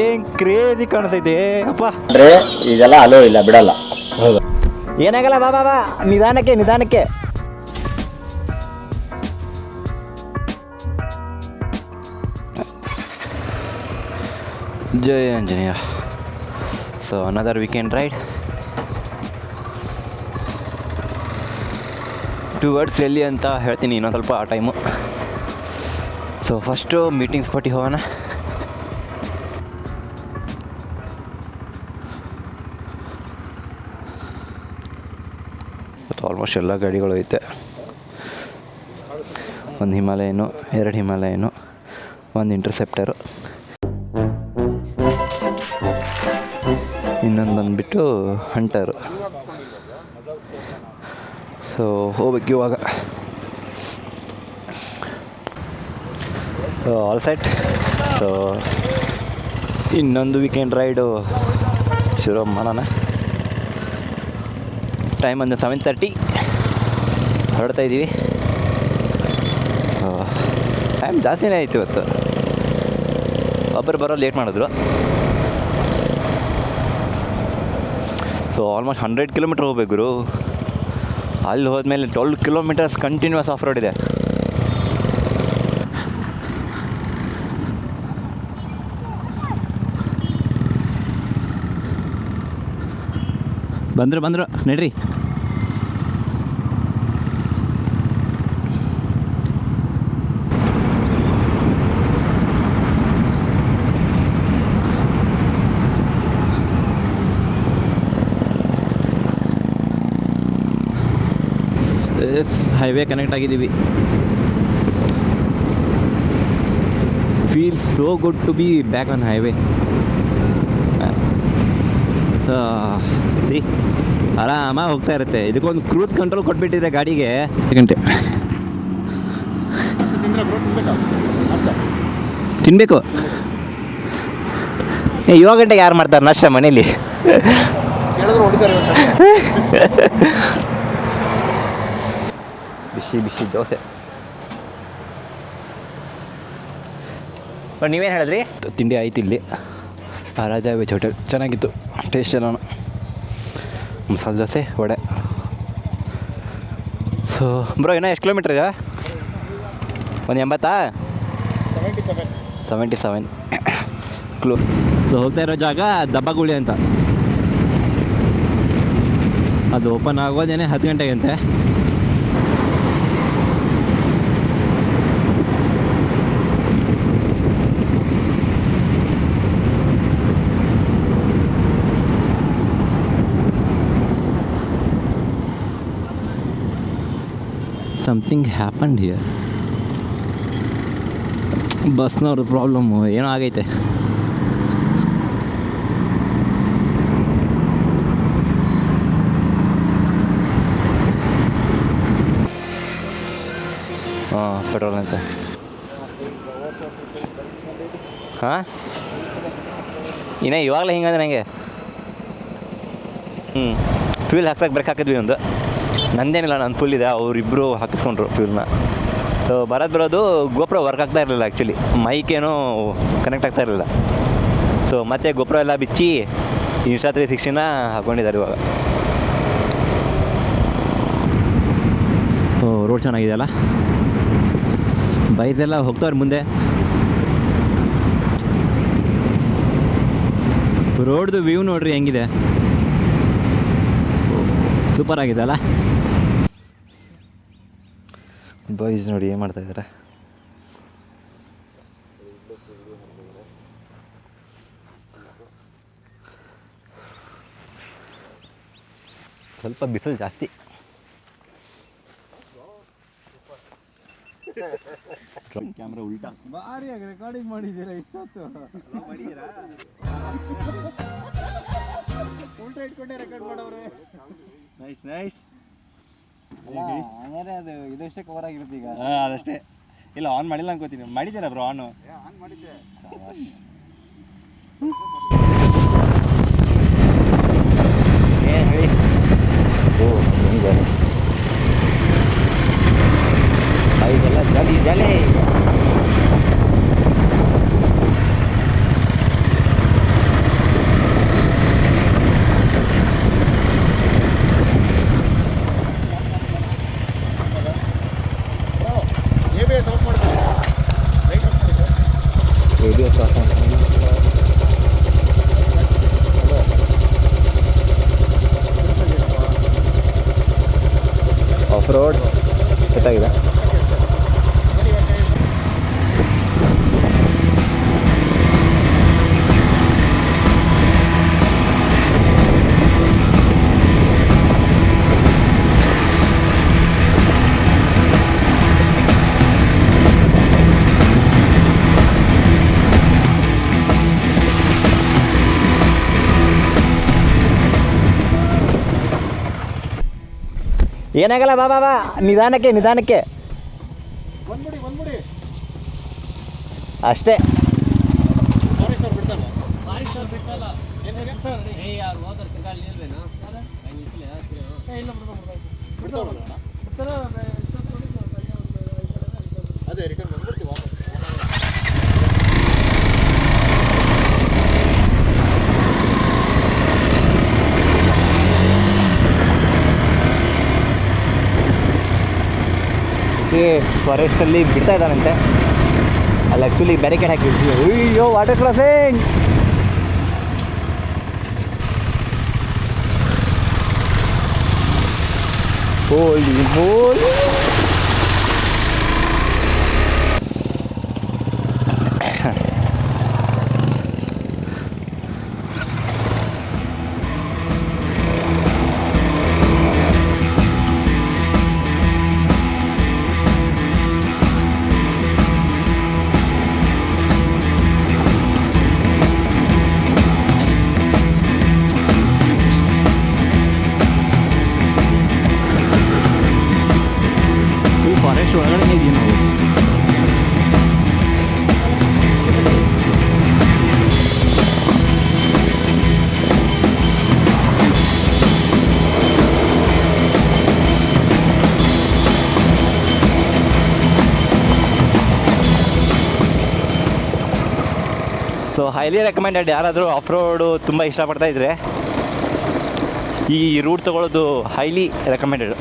ಏನ್ ಕ್ರೇಜಿ ಕಾಣಿಸ್ತೈತೆ ಅಪ್ಪ. ಅಂದ್ರೆ ಇದೆಲ್ಲ ಅಲೋ ಇಲ್ಲ ಬಿಡಲ್ಲ. ಏನಾಗಲ್ಲ ಬಾ ಬಾ ಬಾ. ನಿಧಾನಕ್ಕೆ ನಿಧಾನಕ್ಕೆ. ಜೈ Anjaneya. So another weekend ride towards ಎಲ್ಲಿ ಅಂತ ಹೇಳ್ತೀನಿ ಇನ್ನೊಂದು ಸ್ವಲ್ಪ ಆ ಟೈಮು ಸೊ ಫಸ್ಟು ಮೀಟಿಂಗ್ ಸ್ಪಾಟಿಗೆ ಹೋಗೋಣ. ಆಲ್ಮೋಸ್ಟ್ ಎಲ್ಲ ಗಾಡಿಗಳು ಐತೆ. ಒಂದು ಹಿಮಾಲಯನು, ಎರಡು ಹಿಮಾಲಯನು, ಒಂದು ಇಂಟರ್ಸೆಪ್ಟರು. ಇನ್ನೊಂದು ಬಂದುಬಿಟ್ಟು ಹಂಟರು. ಸೊ ಹೋಗ್ಬೇಕು ಇವಾಗ. ಸೊ ಆಲ್ ಸೆಟ್ ಸೊ ಇನ್ನೊಂದು ವೀಕೆಂಡ್ ರೈಡು ಶುರು ಮಾಡೋಣ. ಟೈಮ್ ಒಂದು ಸೆವೆನ್ ತರ್ಟಿ ಹೊರಡ್ತಾ ಇದ್ದೀವಿ. ಟೈಮ್ ಜಾಸ್ತಿನೇ ಆಯಿತು ಇವತ್ತು. ಒಬ್ಬರು ಬರೋ ಲೇಟ್ ಮಾಡಿದ್ರು. ಸೊ ಆಲ್ಮೋಸ್ಟ್ ಹಂಡ್ರೆಡ್ ಕಿಲೋಮೀಟ್ರ್ ಹೋಗಬೇಕು ಅಲ್ಲಿ ಹೋದ್ಮೇಲೆ twelve kilometres continuous off road ಇದೆ. ಬಂದರು ಬಂದರು. ನಡ್ರಿ. ಹೈವೇ ಕನೆಕ್ಟ್ ಆಗಿದ್ದೀವಿ. Feel so good to be back on highway C ಆರಾಮಾಗಿ ಹೋಗ್ತಾ ಇರುತ್ತೆ. ಇದಕ್ಕೊಂದು ಕ್ರೂಸ್ ಕಂಟ್ರೋಲ್ ಕೊಟ್ಬಿಟ್ಟಿದೆ ಗಾಡಿಗೆ. ಗಂಟೆ. ತಿನ್ನಬೇಕು ಏ ಏಳು ಗಂಟೆಗೆ ಯಾರು ಮಾಡ್ತಾರೆ ನಾಷ್ಟ ಮನೇಲಿ? ಬಿಸಿ ಬಿಸಿ ದೋಸೆ. ನೀವೇನು ಹೇಳಿದ್ರಿ? ತಿಂಡಿ ಆಯ್ತು ಇಲ್ಲಿ. ರಾಜ ವೆಜ್ ಹೋಟೆಲ್ ಚೆನ್ನಾಗಿತ್ತು. ಟೇಸ್ಟ್ ಎಲ್ಲ ಮಸಾಲೆ ದೋಸೆ, ವಡೆ. ಸೊ ಬ್ರೋ ಇನ್ನೂ ಎಷ್ಟು ಕಿಲೋಮೀಟ್ರ್ ಇದೆ? ಒಂದು ಎಂಬತ್ತಾ? ಸೆವೆಂಟಿ ಸೆವೆನ್ ಕ್ಲೋ ಸೊ ಹೋಗ್ತಾ ಇರೋ ಜಾಗ ದಬ್ಬಗುಳಿ ಅಂತ. ಅದು ಓಪನ್ ಆಗೋದೇನೆ ಹತ್ತು ಗಂಟೆಗೆ ಅಂತೆ ಸಮಥಿಂಗ್ ಹ್ಯಾಪಂಡ್ ಹಿಯರ್ ಬಸ್ನವ್ರ ಪ್ರಾಬ್ಲಮ್ಮು ಏನೋ ಆಗೈತೆ. ಹಾಂ, ಪೆಟ್ರೋಲ್ ಅಂತ. ಹಾಂ? ಇನ್ನೇ ಇವಾಗಲೇ ಹಿಂಗಂದ್ರೆ ನನಗೆ ಹ್ಞೂ ಫ್ಯೂಲ್ ಹಾಕ್ಸಕ್ಕೆ ಬ್ರೇಕ್ ಹಾಕಿದ್ವಿ ಒಂದು. ನಂದೇನಿಲ್ಲ, ನಾನು ಫುಲ್ ಇದೆ. ಅವರಿಬ್ಬರು ಹಾಕಿಸ್ಕೊಂಡ್ರು ಫ್ಯೂಲ್ನ ಸೊ ಬರೋದು ಬರೋದು ಗೋಪುರ ವರ್ಕ್ ಆಗ್ತಾ ಇರಲಿಲ್ಲ ಆ್ಯಕ್ಚುಲಿ ಏನೋ ಕನೆಕ್ಟ್ ಆಗ್ತಾ ಇರಲಿಲ್ಲ. ಸೊ ಮತ್ತೆ ಗೊಬ್ಬರ ಎಲ್ಲ ಬಿಚ್ಚಿ ಇನ್ಸ್ಟಾ ತ್ರೀ ಸಿಕ್ಸ್ಟಿನ ಹಾಕ್ಕೊಂಡಿದ್ದಾರೆ ಇವಾಗ. ಓ ರೋಡ್ ಚೆನ್ನಾಗಿದೆಯಲ್ಲ ಬೈದೆಲ್ಲ ಹೋಗ್ತಾವ್ರೆ ಮುಂದೆ. ರೋಡ್ದು ವ್ಯೂ ನೋಡ್ರಿ ಹೆಂಗಿದೆ. ಸೂಪರ್ ಆಗಿದೆ ಅಲ್ಲ? ಬಾಯ್ಸ್ ನೋಡಿ ಏನು ಮಾಡ್ತಾ ಇದ್ದಾರೆ ಸ್ವಲ್ಪ ಬಿಸಿಲು ಜಾಸ್ತಿ. ಕ್ಯಾಮ್ರಾ ಉಲ್ಟಾ. ಭಾರಿಯಾಗಿ ರೆಕಾರ್ಡಿಂಗ್ ಮಾಡಿದ್ದೀರಾ ಇಷ್ಟೊತ್ತು? ಉಲ್ಟಾ ಇಟ್ಕೊಂಡೆ ರೆಕಾರ್ಡ್ ಮಾಡವ್ರೆ. ನೈಸ್ ನೈಸ್ ಹಂಗಾರೆ ಅದು ಇದಷ್ಟೇ ಕವರ್ ಆಗಿರುತ್ತೆ ಈಗ. ಹಾಂ ಅದಷ್ಟೇ. ಇಲ್ಲ ಆನ್ ಮಾಡಿಲ್ಲ ಅನ್ಕೋತೀನಿ. ಮಾಡಿದ್ದೀರಾ ಬ್ರೋ ಆನು ಆನ್ ಮಾಡಿದ್ದೆ. ಇದೆಲ್ಲ ಜಾಲಿ ಜಾಲಿ. ಏನಾಗಲ್ಲ ಬಾ ಬಾ ಬಾ. ನಿಧಾನಕ್ಕೆ ನಿಧಾನಕ್ಕೆ. ಅಷ್ಟೇ. ಅದೇ ರಿಟರ್ನ್ ಈ ಫಾರೆಸ್ಟಲ್ಲಿ ಬಿಡ್ತಾ ಇದ್ದಾನಂತೆ. ಅಲ್ಲಿ ಆ್ಯಕ್ಚುಲಿ ಬ್ಯಾರಿಕೇಡ್ ಹಾಕಿದ್ವಿ. ಅಯ್ಯೋ water crossing holy holy so highly recommended ಯಾರಾದರೂ ಆಫ್ ರೋಡು ತುಂಬ ಇಷ್ಟಪಡ್ತಾ ಇದ್ರೆ ಈ ರೂಟ್ ತಗೊಳ್ಳೋದು highly recommended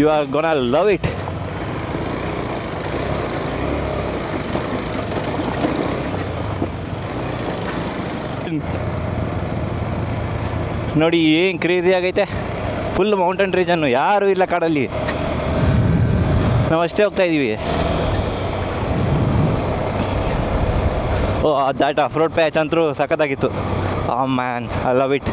you are gonna love it. ನೋಡಿ ಏನು ಕ್ರೇಜಿ ಆಗೈತೆ. ಫುಲ್ ಮೌಂಟೇನ್ ರೀಜನ್ನು ಯಾರೂ ಇಲ್ಲ ಕಾಡಲ್ಲಿ. ನಾವು ಅಷ್ಟೇ ಹೋಗ್ತಾ ಇದ್ದೀವಿ oh that off road patch ಅಂತೂ ಸಖತ್ತಾಗಿತ್ತು. ಆ man I love it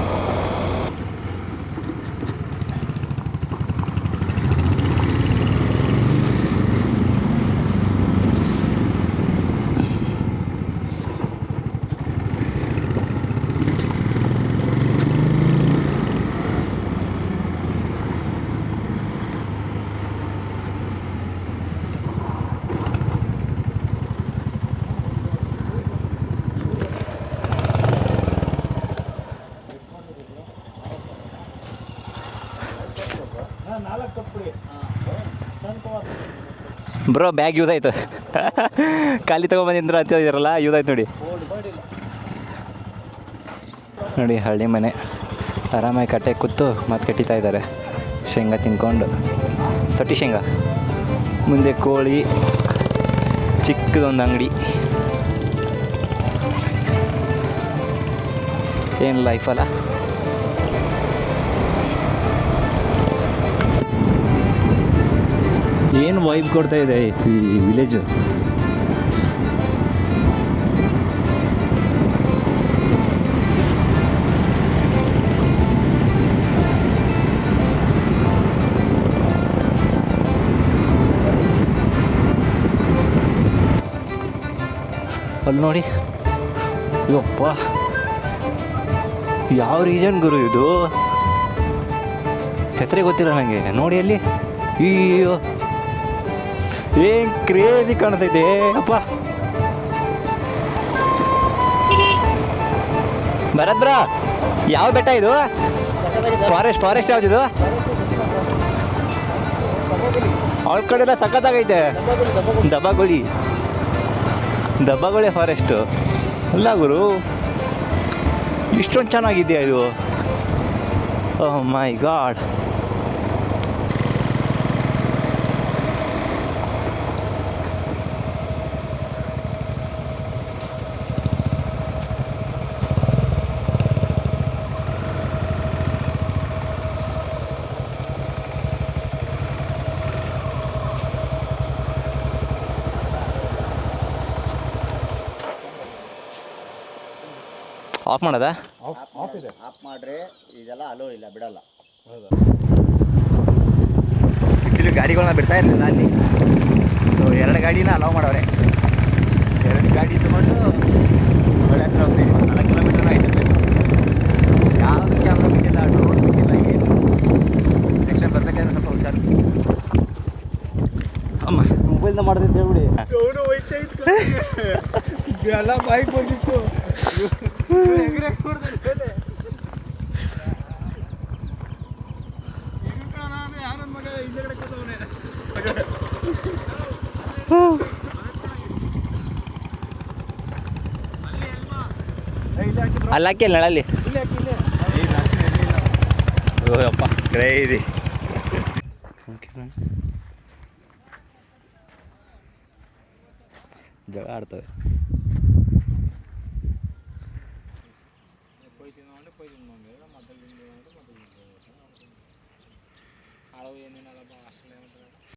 bro bag use ಆಯ್ತು. ಖಾಲಿ ತೊಗೊಂಬಂದಿಂದ್ರ ಅಂತ ಇದ್ರಲ್ಲ ಯೂಸ್ ಆಯ್ತು ನೋಡಿ. ನೋಡಿ, ಹಳ್ಳಿ ಮನೆ. ಆರಾಮಾಗಿ ಕಟ್ಟೆ ಕೂತು ಮತ್ತೆ ಕಟ್ಟಿತಾ ಇದ್ದಾರೆ. ಶೇಂಗಾ ತಿನ್ಕೊಂಡು. ತೊಟ್ಟಿ ಶೇಂಗಾ. ಮುಂದೆ ಕೋಳಿ, ಚಿಕ್ಕದೊಂದು ಅಂಗಡಿ. ಏನು ಲೈಫಲ್ಲ ಏನು ವೈಬ್ ಕೊಡ್ತಾ ಇದೆ ಈ ವಿಲೇಜು ಅಲ್ಲಿ ನೋಡಿ. ಅಯ್ಯಪ್ಪ ಯಾವ ರೀಜನ್ ಗುರು ಇದು? ಹೆಸರೇ ಗೊತ್ತಿಲ್ಲ ನನಗೆ ನೋಡಿ ಅಲ್ಲಿ. ಅಯ್ಯೋ. ಏನ್ ಕ್ರೇಜಿ ಕಾಣ್ತೈತೆ? ಅಪ್ಪ. ಭರತ್ ಬ್ರಾ, ಯಾವ ಬೆಟ್ಟ ಇದು? ಫಾರೆಸ್ಟ್ ಫಾರೆಸ್ಟ್ ಯಾವ್ದಿದು ಅವ್ರ ಕಡೆ ಎಲ್ಲ ಸಖತ್ತಾಗೈತೆ. ದಬ್ಬಾಗುಳಿ ದಬ್ಬಾಗುಳಿ ಫಾರೆಸ್ಟು ಅಲ್ಲ ಗುರು, ಇಷ್ಟೊಂದು ಚೆನ್ನಾಗಿದೆಯಾ ಇದು? ಓ ಮೈ ಗಾಡ್ ಆಫ್ ಮಾಡೋದಾ? ಆಫ್ ಇದೆ. ಆಫ್ ಮಾಡ್ರಿ ಇದೆಲ್ಲ ಅಲೋ ಇಲ್ಲ ಬಿಡಲ್ಲ. ಆಕ್ಚುಲಿ ಆ್ಯಕ್ಚುಲಿ ಗಾಡಿಗಳನ್ನ ಬಿಡ್ತಾ ಇರಲಿಲ್ಲ ಅಲ್ಲಿ. ಸೊ ಎರಡು ಗಾಡಿನ ಅಲೋ ಮಾಡವ್ರೆ. ಎರಡು ಗಾಡಿ ತೊಗೊಂಡು ಒಳ್ಳೆ ಹತ್ರ ಹೋಗ್ತೀವಿ. ನಾಲ್ಕು ಕಿಲೋಮೀಟರ್ ಆಯ್ತು ಯಾವುದು ಕ್ಯಾಮ್ರಾ ಬಿಟ್ಟಿಲ್ಲ ಡ್ರೋನ್ ಬಿಟ್ಟಿಲ್ಲ ಏನು? ನೆಕ್ಸ್ಟ್ ಬರ್ತಕ್ಕೆ ಸ್ವಲ್ಪ ಹುಷಾರು. ಅಮ್ಮ. ಮೊಬೈಲ್ನ ಮಾಡಿದ್ರೆ ಇತ್ತು ಎಲ್ಲ ಬೈಕ್ ಬಂದಿತ್ತು ಅಲ್ಲಿ ಹಾಕಿಲ್ಲ ಅಲ್ಲಿ ನಳಲ್ಲಿ. ಇಲ್ಲೇ ಹಾಕಿ ಇಲ್ಲೇ ಓ ಅಪ್ಪ ಕ್ರೈದಿ ಜಗಳ ಆಡ್ತವೆ. bien